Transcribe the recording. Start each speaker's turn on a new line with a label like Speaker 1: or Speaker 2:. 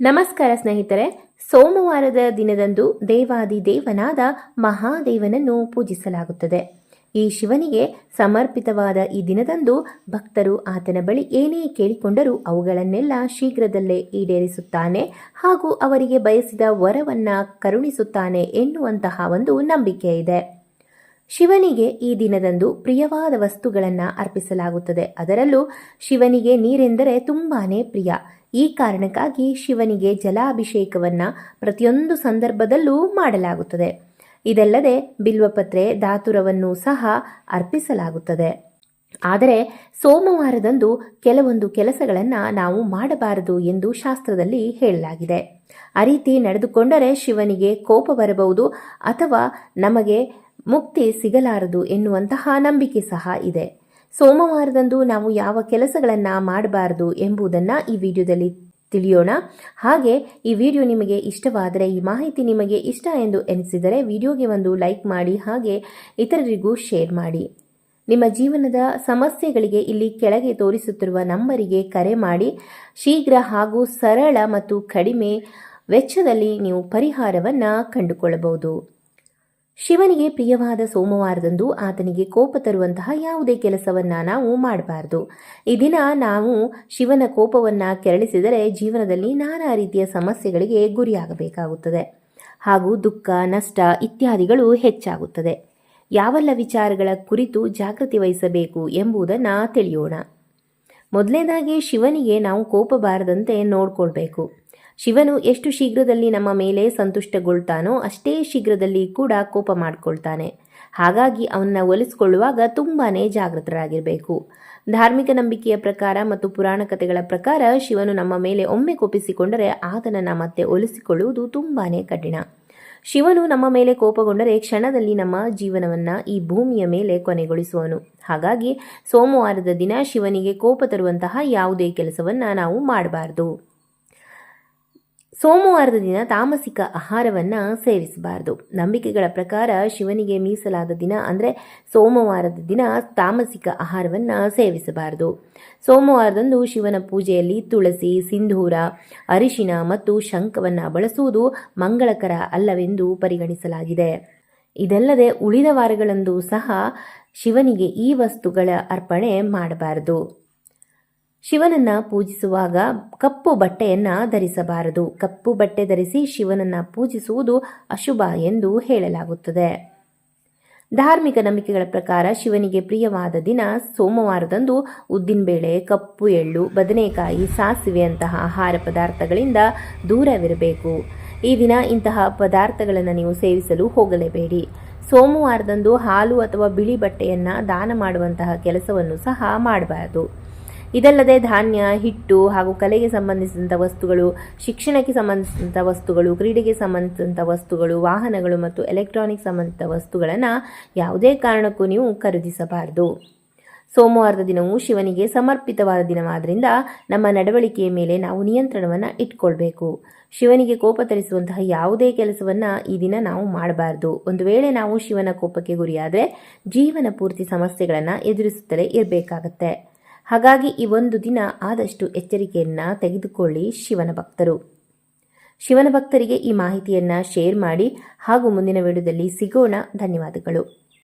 Speaker 1: ನಮಸ್ಕಾರ ಸ್ನೇಹಿತರೆ, ಸೋಮವಾರದ ದಿನದಂದು ದೇವಾದಿ ದೇವನಾದ ಮಹಾದೇವನನ್ನು ಪೂಜಿಸಲಾಗುತ್ತದೆ. ಈ ಶಿವನಿಗೆ ಸಮರ್ಪಿತವಾದ ಈ ದಿನದಂದು ಭಕ್ತರು ಆತನ ಬಳಿ ಏನೇ ಕೇಳಿಕೊಂಡರೂ ಅವುಗಳನ್ನೆಲ್ಲ ಶೀಘ್ರದಲ್ಲೇ ಈಡೇರಿಸುತ್ತಾನೆ ಹಾಗೂ ಅವರಿಗೆ ಬಯಸಿದ ವರವನ್ನು ಕರುಣಿಸುತ್ತಾನೆ ಎನ್ನುವಂತಹ ಒಂದು ನಂಬಿಕೆ ಇದೆ ಶಿವನಿಗೆ ಈ ದಿನದಂದು ಪ್ರಿಯವಾದ ವಸ್ತುಗಳನ್ನು ಅರ್ಪಿಸಲಾಗುತ್ತದೆ. ಅದರಲ್ಲೂ ಶಿವನಿಗೆ ನೀರೆಂದರೆ ತುಂಬಾನೇ ಪ್ರಿಯ. ಈ ಕಾರಣಕ್ಕಾಗಿ ಶಿವನಿಗೆ ಜಲಾಭಿಷೇಕವನ್ನ ಪ್ರತಿಯೊಂದು ಸಂದರ್ಭದಲ್ಲೂ ಮಾಡಲಾಗುತ್ತದೆ. ಇದಲ್ಲದೆ ಬಿಲ್ವಪತ್ರೆ ದಾತುರವನ್ನು ಸಹ ಅರ್ಪಿಸಲಾಗುತ್ತದೆ. ಆದರೆ ಸೋಮವಾರದಂದು ಕೆಲವೊಂದು ಕೆಲಸಗಳನ್ನು ನಾವು ಮಾಡಬಾರದು ಎಂದು ಶಾಸ್ತ್ರದಲ್ಲಿ ಹೇಳಲಾಗಿದೆ. ಆ ರೀತಿ ನಡೆದುಕೊಂಡರೆ ಶಿವನಿಗೆ ಕೋಪ ಬರಬಹುದು ಅಥವಾ ನಮಗೆ ಮುಕ್ತಿ ಸಿಗಲಾರದು ಎನ್ನುವಂತಹ ನಂಬಿಕೆ ಸಹ ಇದೆ. ಸೋಮವಾರದಂದು ನಾವು ಯಾವ ಕೆಲಸಗಳನ್ನು ಮಾಡಬಾರದು ಎಂಬುದನ್ನು ಈ ವಿಡಿಯೋದಲ್ಲಿ ತಿಳಿಯೋಣ. ಹಾಗೆ ಈ ವಿಡಿಯೋ ನಿಮಗೆ ಇಷ್ಟವಾದರೆ, ಈ ಮಾಹಿತಿ ನಿಮಗೆ ಇಷ್ಟ ಎಂದು ಎನಿಸಿದರೆ ವಿಡಿಯೋಗೆ ಒಂದು ಲೈಕ್ ಮಾಡಿ, ಹಾಗೆ ಇತರರಿಗೂ ಶೇರ್ ಮಾಡಿ. ನಿಮ್ಮ ಜೀವನದ ಸಮಸ್ಯೆಗಳಿಗೆ ಇಲ್ಲಿ ಕೆಳಗೆ ತೋರಿಸುತ್ತಿರುವ ನಂಬರಿಗೆ ಕರೆ ಮಾಡಿ. ಶೀಘ್ರ ಹಾಗೂ ಸರಳ ಮತ್ತು ಕಡಿಮೆ ವೆಚ್ಚದಲ್ಲಿ ನೀವು ಪರಿಹಾರವನ್ನು ಕಂಡುಕೊಳ್ಳಬಹುದು. ಶಿವನಿಗೆ ಪ್ರಿಯವಾದ ಸೋಮವಾರದಂದು ಆತನಿಗೆ ಕೋಪ ತರುವಂತಹ ಯಾವುದೇ ಕೆಲಸವನ್ನ ನಾವು ಮಾಡಬಾರದು. ಈ ದಿನ ನಾವು ಶಿವನ ಕೋಪವನ್ನ ಕೆರಳಿಸಿದರೆ ಜೀವನದಲ್ಲಿ ನಾನಾ ರೀತಿಯ ಸಮಸ್ಯೆಗಳಿಗೆ ಗುರಿಯಾಗಬೇಕಾಗುತ್ತದೆ. ಹಾಗೂ ದುಃಖ, ನಷ್ಟ ಇತ್ಯಾದಿಗಳು ಹೆಚ್ಚಾಗುತ್ತದೆ. ಯಾವೆಲ್ಲ ವಿಚಾರಗಳ ಕುರಿತು ಜಾಗೃತಿ ವಹಿಸಬೇಕು ಎಂಬುದನ್ನು ತಿಳಿಯೋಣ. ಮೊದಲನೇದಾಗಿ ಶಿವನಿಗೆ ನಾವು ಕೋಪ ಬಾರದಂತೆ ನೋಡ್ಕೊಳ್ಬೇಕು. ಶಿವನು ಎಷ್ಟು ಶೀಘ್ರದಲ್ಲಿ ನಮ್ಮ ಮೇಲೆ ಸಂತುಷ್ಟಗೊಳ್ತಾನೋ ಅಷ್ಟೇ ಶೀಘ್ರದಲ್ಲಿ ಕೂಡ ಕೋಪ ಮಾಡಿಕೊಳ್ತಾನೆ. ಹಾಗಾಗಿ ಅವನ್ನ ಒಲಿಸಿಕೊಳ್ಳುವಾಗ ತುಂಬಾನೇ ಜಾಗೃತರಾಗಿರಬೇಕು. ಧಾರ್ಮಿಕ ನಂಬಿಕೆಯ ಪ್ರಕಾರ ಮತ್ತು ಪುರಾಣ ಕಥೆಗಳ ಪ್ರಕಾರ ಶಿವನು ನಮ್ಮ ಮೇಲೆ ಒಮ್ಮೆ ಕೋಪಿಸಿಕೊಂಡರೆ ಆತನನ್ನು ಮತ್ತೆ ಒಲಿಸಿಕೊಳ್ಳುವುದು ತುಂಬಾನೇ ಕಠಿಣ. ಶಿವನು ನಮ್ಮ ಮೇಲೆ ಕೋಪಗೊಂಡರೆ ಕ್ಷಣದಲ್ಲಿ ನಮ್ಮ ಜೀವನವನ್ನ ಈ ಭೂಮಿಯ ಮೇಲೆ ಕೊನೆಗೊಳಿಸುವನು. ಹಾಗಾಗಿ ಸೋಮವಾರದ ದಿನ ಶಿವನಿಗೆ ಕೋಪ ತರುವಂತಹ ಯಾವುದೇ ಕೆಲಸವನ್ನ ನಾವು ಮಾಡಬಾರದು. ಸೋಮವಾರದ ದಿನ ತಾಮಸಿಕ ಆಹಾರವನ್ನು ಸೇವಿಸಬಾರದು. ನಂಬಿಕೆಗಳ ಪ್ರಕಾರ ಶಿವನಿಗೆ ಮೀಸಲಾದ ದಿನ ಅಂದರೆ ಸೋಮವಾರದ ದಿನ ತಾಮಸಿಕ ಆಹಾರವನ್ನು ಸೇವಿಸಬಾರದು. ಸೋಮವಾರದಂದು ಶಿವನ ಪೂಜೆಯಲ್ಲಿ ತುಳಸಿ, ಸಿಂಧೂರ, ಅರಿಶಿನ ಮತ್ತು ಶಂಖವನ್ನು ಬಳಸುವುದು ಮಂಗಳಕರ ಅಲ್ಲವೆಂದು ಪರಿಗಣಿಸಲಾಗಿದೆ. ಇದಲ್ಲದೆ ಉಳಿದ ವಾರಗಳಂದು ಸಹ ಶಿವನಿಗೆ ಈ ವಸ್ತುಗಳ ಅರ್ಪಣೆ ಮಾಡಬಾರದು. ಶಿವನನ್ನ ಪೂಜಿಸುವಾಗ ಕಪ್ಪು ಬಟ್ಟೆಯನ್ನ ಧರಿಸಬಾರದು. ಕಪ್ಪು ಬಟ್ಟೆ ಧರಿಸಿ ಶಿವನನ್ನ ಪೂಜಿಸುವುದು ಅಶುಭ ಎಂದು ಹೇಳಲಾಗುತ್ತದೆ. ಧಾರ್ಮಿಕ ನಂಬಿಕೆಗಳ ಪ್ರಕಾರ ಶಿವನಿಗೆ ಪ್ರಿಯವಾದ ದಿನ ಸೋಮವಾರದಂದು ಉದ್ದಿನಬೇಳೆ, ಕಪ್ಪು ಎಳ್ಳು, ಬದನೆಕಾಯಿ, ಸಾಸಿವೆಯಂತಹ ಆಹಾರ ಪದಾರ್ಥಗಳಿಂದ ದೂರವಿರಬೇಕು. ಈ ದಿನ ಇಂತಹ ಪದಾರ್ಥಗಳನ್ನು ನೀವು ಸೇವಿಸಲು ಹೋಗಲೇಬೇಡಿ. ಸೋಮವಾರದಂದು ಹಾಲು ಅಥವಾ ಬಿಳಿ ಬಟ್ಟೆಯನ್ನು ದಾನ ಮಾಡುವಂತಹ ಕೆಲಸವನ್ನು ಸಹ ಮಾಡಬಾರದು. ಇದಲ್ಲದೆ ಧಾನ್ಯ, ಹಿಟ್ಟು ಹಾಗೂ ಕಲೆಗೆ ಸಂಬಂಧಿಸಿದಂಥ ವಸ್ತುಗಳು, ಶಿಕ್ಷಣಕ್ಕೆ ಸಂಬಂಧಿಸಿದಂಥ ವಸ್ತುಗಳು, ಕ್ರೀಡೆಗೆ ಸಂಬಂಧಿಸಿದಂಥ ವಸ್ತುಗಳು, ವಾಹನಗಳು ಮತ್ತು ಎಲೆಕ್ಟ್ರಾನಿಕ್ ಸಂಬಂಧಿತ ವಸ್ತುಗಳನ್ನು ಯಾವುದೇ ಕಾರಣಕ್ಕೂ ನೀವು ಖರೀದಿಸಬಾರದು. ಸೋಮವಾರದ ದಿನವು ಶಿವನಿಗೆ ಸಮರ್ಪಿತವಾದ ದಿನವಾದ್ದರಿಂದ ನಮ್ಮ ನಡವಳಿಕೆಯ ಮೇಲೆ ನಾವು ನಿಯಂತ್ರಣವನ್ನು ಇಟ್ಕೊಳ್ಬೇಕು. ಶಿವನಿಗೆ ಕೋಪ ತರಿಸುವಂತಹ ಯಾವುದೇ ಕೆಲಸವನ್ನು ಈ ದಿನ ನಾವು ಮಾಡಬಾರ್ದು. ಒಂದು ವೇಳೆ ನಾವು ಶಿವನ ಕೋಪಕ್ಕೆ ಗುರಿಯಾದರೆ ಜೀವನ ಪೂರ್ತಿ ಸಮಸ್ಯೆಗಳನ್ನು ಎದುರಿಸುತ್ತಲೇ ಇರಬೇಕಾಗತ್ತೆ. ಹಾಗಾಗಿ ಈ ಒಂದು ದಿನ ಆದಷ್ಟು ಎಚ್ಚರಿಕೆಯನ್ನ ತೆಗೆದುಕೊಳ್ಳಿ ಶಿವನ ಭಕ್ತರು. ಶಿವನ ಭಕ್ತರಿಗೆ ಈ ಮಾಹಿತಿಯನ್ನ ಶೇರ್ ಮಾಡಿ ಹಾಗೂ ಮುಂದಿನ ವಿಡಿಯೋದಲ್ಲಿ ಸಿಗೋಣ. ಧನ್ಯವಾದಗಳು.